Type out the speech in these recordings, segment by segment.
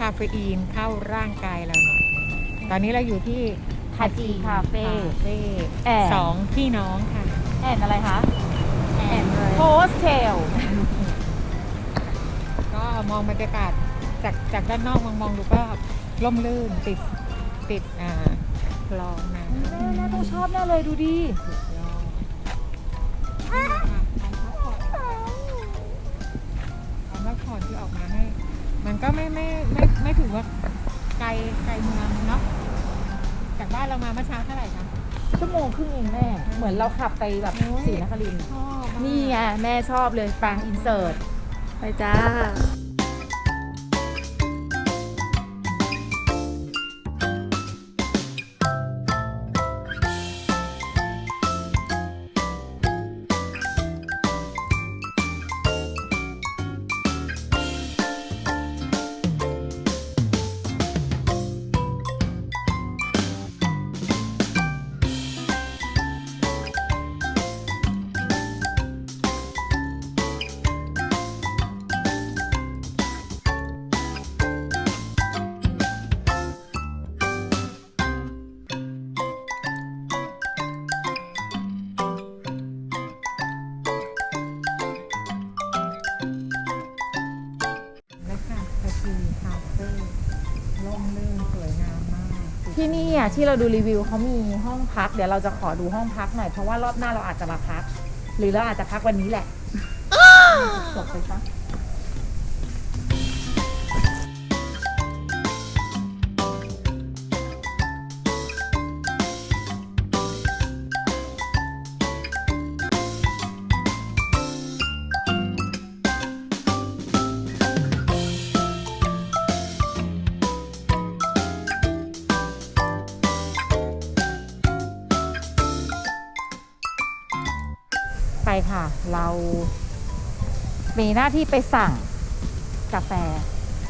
คาเฟอีนเข้าร่างกายเราหน่อยตอนนี้เราอยู่ที่คาจีคาเฟ่เฟ่แอนสองพี่น้องค่ะ แอนอะไรคะแอนเลยโฮสเทลก็มองบรรยากาศจากจากด้านนอกมองมองดูก็ร่มรื่นติดติดอ่าคลองน้ำแม่แม่ต้องชอบแน่เลยดูดิสุดยอดการพักผ่อนการพักผ่อนที่ออกมาให้ มันก็ไม่ไม่ไม่ ไม่ถือว่าไกลไกลเมืองเนาะจากบ้านเรามาเมื่อเช้าเท่าไหร่คะ ชั่วโมงครึ่งเองแม่ เหมือนเราขับไปแบบโอ้ย ศรีนครินทร์ชอบมาก นี่ไงแม่ชอบเลยฟังอินเสิร์ตไปจ้า ที่นี่อะที่เราดูรีวิวเขามีห้องพัก เดี๋ยวเราจะขอดูห้องพักหน่อยเพราะว่ารอบหน้าเราอาจจะมาพัก หรือเราอาจจะพักวันนี้แหละจบไปซะ ค่ะ เรามีหน้าที่ไปสั่งกาแฟ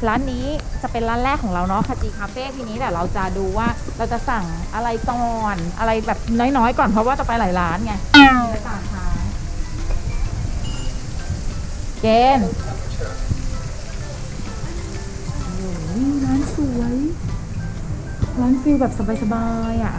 ร้านนี้จะเป็นร้านแรกของเราเนาะคาจีคาเฟ่ทีนี้เดี๋ยวเราจะดูว่าเราจะสั่งอะไรก่อนอะไรแบบน้อยๆ ก่อนเพราะว่าจะไปหลายร้านไงไปต่างทางเกณฑ์โอ้โหร้านสวย ร้านฟิลแบบสบายๆอะ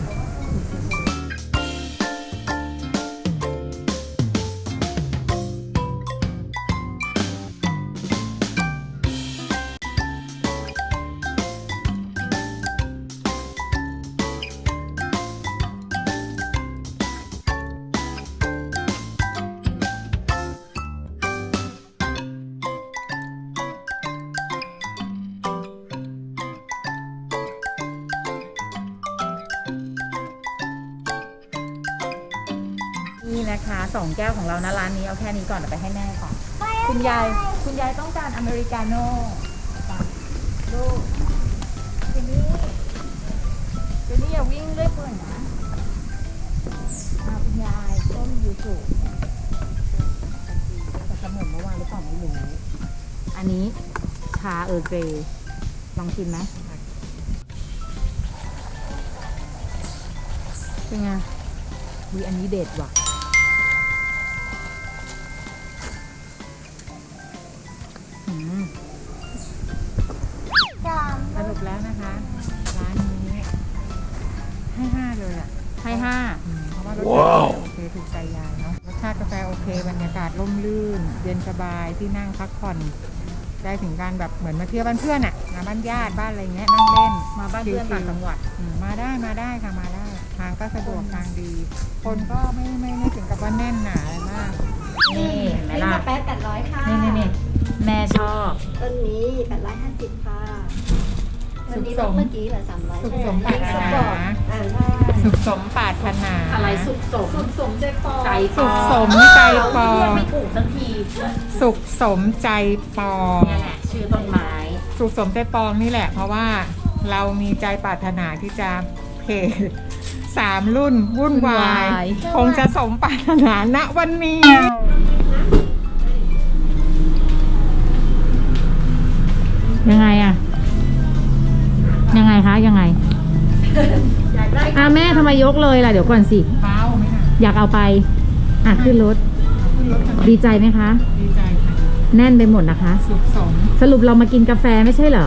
นี่นะคะสองแก้วของเรานะร้านนี้เอาแค่นี้ก่อนเดี๋ยวไปให้แม่ก่อน คุณยายคุณยายต้องการอเมริกาโน่ไปลูกเจนนี่เจนนี่อย่าวิ่งด้วยเพื่อนนะอาคุณยายต้มยูสุแต่จะเหมือนเมื่อวานหรือเปล่าไม่รู้อันนี้ชาเออร์เกรย์ลองกินไหมเป็นไงวีอันนี้เด็ดว่ะ สรุปแล้วนะคะ ร้านนี้ให้ห้าเลยอะ ให้ห้าอืมเพราะว่ารสชาติโอเคถูกใจยายเนาะรสชาติกาแฟโอเค บรรยากาศร่มรื่น เย็นสบายที่นั่งพักผ่อน ได้ถึงการแบบเหมือนมาเที่ยวบ้านเพื่อนอะมาบ้านญาติบ้านอะไรเงี้ยนั่งเล่นมาบ้านเพื่อนต่างจังหวัดอืมมาได้มาได้ค่ะมาได้ ทางก็สะดวกทางดี คนก็ไม่ไม่ไม่ถึงกับว่าแน่นหนาอะไรมากนี่เห็นไหมนี่ล่ะมาแป๊ดแปดร้อยค่ะนี่นี่นี่แม่ ชอบต้นนี้แปดร้อยห้าสิบค่ะต้นนี้สุขสมเมื่อกี้เหลือสามร้อยสุขสมปรารถนา อ่าใช่สุขสมปรารถนาอะไรสุกสมสุขสมใจปอใจสุขสมใจปอ เรียกไม่ถูกสักทีสุขสมใจปอง เนี่ยแหละชื่อต้นไม้สุขสมใจปองนี่แหละ เพราะว่าเรามีใจปรารถนาที่จะเพจสามรุ่นวุ่นวายคงจะสมปรารถนาณวันนี้ ยังไงอะยังไงคะยังไงอะแม่ทำไมยกเลยล่ะเดี๋ยวก่อนสิเบ้าไหมคะอยากเอาไปอะขึ้นรถ ขึ้นรถกันดีใจไหมคะ ดีใจค่ะแน่นไปหมดนะคะ สุขสมสรุปเรามากินกาแฟไม่ใช่เหรอ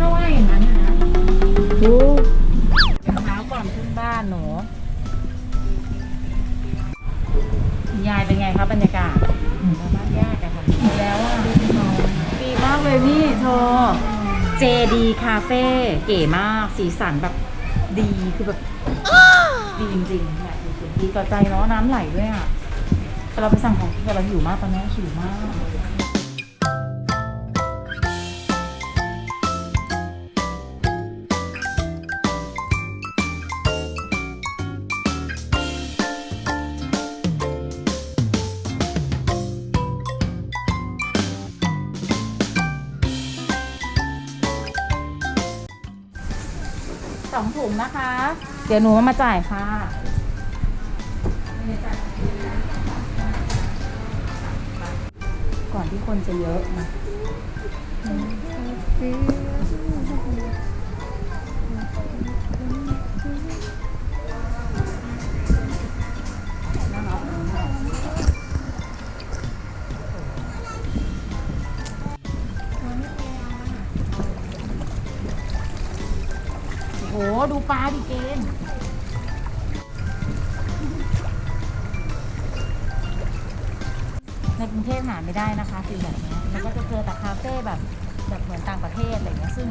ก็ว่าอย่างนั้นนะโอ้เช้าก่อนขึ้นบ้านหนู ยายเป็นไงครับบรรยากาศ เลยพี่โทเจดีคาเฟ่เก๋มากสีสันแบบดีคือแบบดีจริงๆเนี่ยจริงดีต่อใจเนาะน้ำไหลด้วยอะแต่เราไปสั่งของที่เราหิวมากตอนนี้หิวมาก สองถุงนะคะ เดี๋ยวหนูมาจ่ายค่ะก่อนที่คนจะเยอะนะ ปลาดิเกณฑ์ในกรุงเทพหาไม่ได้นะคะฟิลแบบเนี้ยแล้วก็จะเจอแต่คาเฟ่แบบแบบเหมือนต่างประเทศอะไรเงี้ยซึ่ง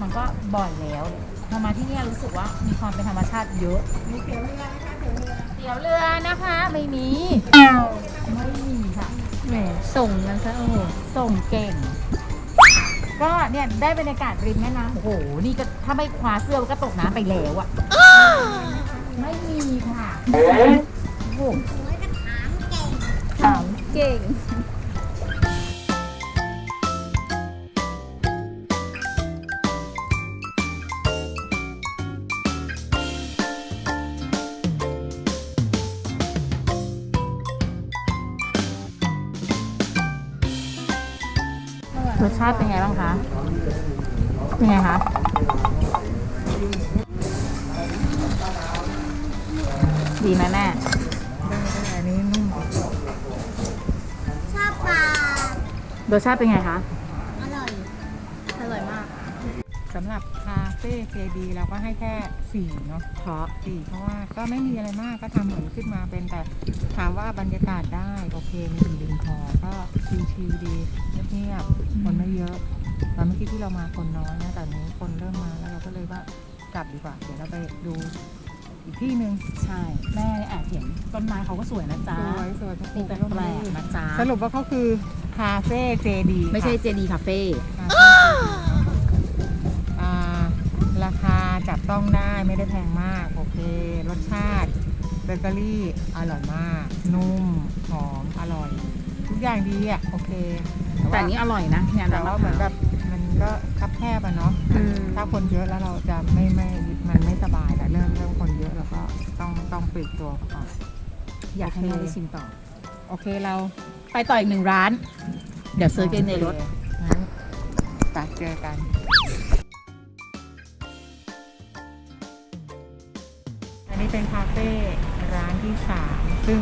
มันก็บ่อยแล้วพอมาที่เนี่ยรู้สึกว่ามีความเป็นธรรมชาติเยอะมีเตี๋ยวเรือนะคะเตี๋ยวเรือเตี๋ยวเรือนะคะ ไม่มีไม่มีค่ะแหมส่งกันซะโอ้โหส่งเก่ง ก็เนี่ยได้บรรยากาศริมแม่น้ำโอ้โห นี่ก็ถ้าไม่คว้าเสื้อก็ตกน้ำไปแล้วอะไม่มีค่ะ โอ้โหถามเก่ง รสชาติเป็นไงบ้างคะ เป็นไงคะดีไหมแม่ได้ได้อันนี้นุ่มชอบปลารสชาติเป็นไงคะ สำหรับคาเฟ่เจดีเราก็ให้แค่สี่เนาะเพราะสี่เพราะว่าก็ไม่มีอะไรมากก็ทำเหมือนขึ้นมาเป็นแต่ถามว่าบรรยากาศได้โอเคมีถึงดินพอก็ชิลๆดีเงียบๆคนไม่เยอะตอนเมื่อกี้ที่เรามาคนน้อยนะแต่นี้คนเริ่มมาแล้วเราก็เลยว่ากลับดีกว่าเดี๋ยวเราไปดูอีกที่หนึ่งใช่แม่แอบเห็นต้นไม้เขาก็สวยนะจ๊ะสวยสวยทุกมีคนแปลกๆนะจ๊ะสรุปว่าเขาคือคาเฟ่เจดี ไม่ใช่เจดีคาเฟ่ราคา จับต้องได้ไม่ได้แพงมาก โอเค รสชาติเบเกอรี่อร่อยมาก นุ่ม หอม อร่อย ทุกอย่างดีอะ โอเคแต่อันนี้อร่อยนะเนี่ยแต่ว่าเหมือนแบบมันก็คับแคบอะเนาะอืมถ้าคนเยอะแล้วเราจะไม่ไม่มันไม่สบายแล้วเริ่มเริ่มคนเยอะแล้วก็ต้องต้องปลีกตัวออกอยากให้แม่ได้ชิมต่อ โอเคเราไปต่ออีกหนึ่งร้าน เดี๋ยวเซิร์ชกันในรถงั้นไปเจอกัน อันนี้เป็นคาเฟ่ร้านที่สามซึ่ง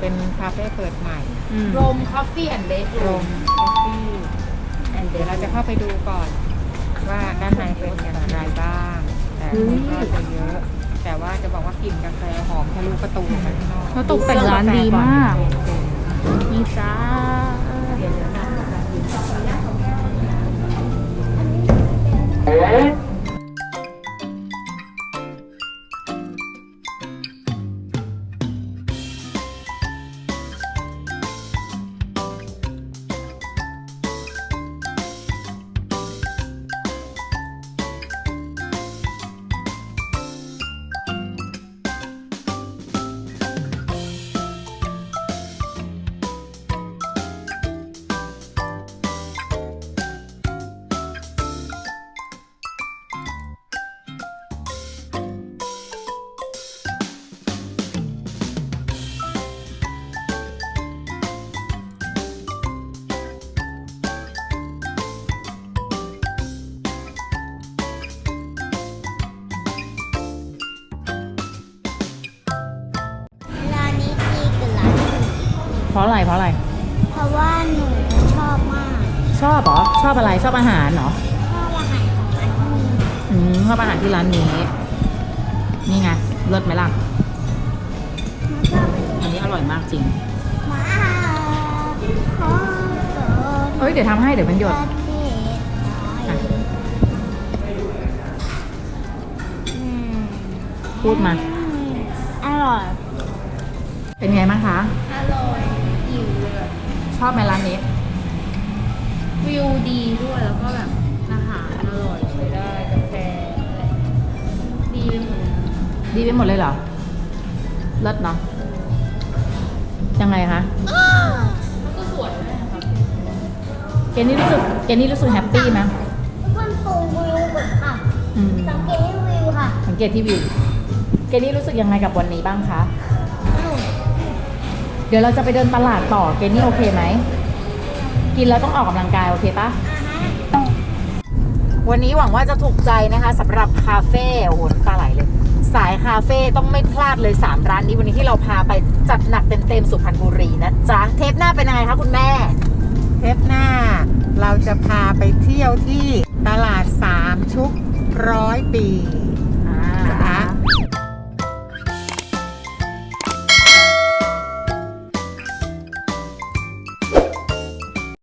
เป็นคาเฟ่เปิดใหม่โรมคอฟฟี่แอนด์เบสโรมคอฟฟี่เดี๋ยวเราจะเข้าไปดูก่อน ว่าด้านในเป็นอย่างไรบ้าง แต่คนก็จะเยอะ แต่ว่าจะบอกว่ากลิ่นกาแฟหอมทะลุประตูออกไปข้างนอกเขาตกแต่งร้านดีมากนี่จ้าเดี๋ยวเดี๋ยวนะ เพราะอะไรเพราะอะไร เพราะว่าหนูชอบชอบเหรอชอบอะไรชอบอาหารเหรอชอบอาหารของร้านที่นี่อืมชอบอาหารที่ร้านนี้นี่ไงเลิศไหมล่ะชอบอันนี้อร่อยมากจริงว้าวขอโทษเอ้ยเดี๋ยวทำให้เดี๋ยวมันหยด ประเทศไทยอืมพูดมา อร่อย เป็นไงบ้างคะ อบไหมร้านนี้ วิวดีด้วยแล้วก็แบบอาหารอร่อยใช้ได้กาแฟอะไรดีไปหมดเลยดีไปหมดเลยเหรอเลิศเนาะยังไงคะก็สวยด้วยนะครับเกนนี่รู้สึกเกนนี่รู้สึกแฮปปี้ไหมมันปูวิวก่อนค่ะอืมสังเกตที่วิวค่ะสังเกตที่วิวเกนนี่รู้สึกยังไงกับวันนี้บ้างคะเดี๋ยวเราจะไปเดินตลาดต่อเกนนี่โอเคไหม กินแล้วต้องออกกำลังกายโอเคปะวันนี้หวังว่าจะถูกใจนะคะสำหรับคาเฟ่โอ้โหน้ำตาไหลเลย สายคาเฟ่ต้องไม่พลาดเลย 3 ร้านนี้วันนี้ที่เราพาไปจัดหนักเต็มๆสุพรรณบุรีนะจ๊ะ เทปหน้าเป็นยังไงคะคุณแม่ เทปหน้า เราจะพาไปเที่ยวที่ตลาดสามชุกร้อยปี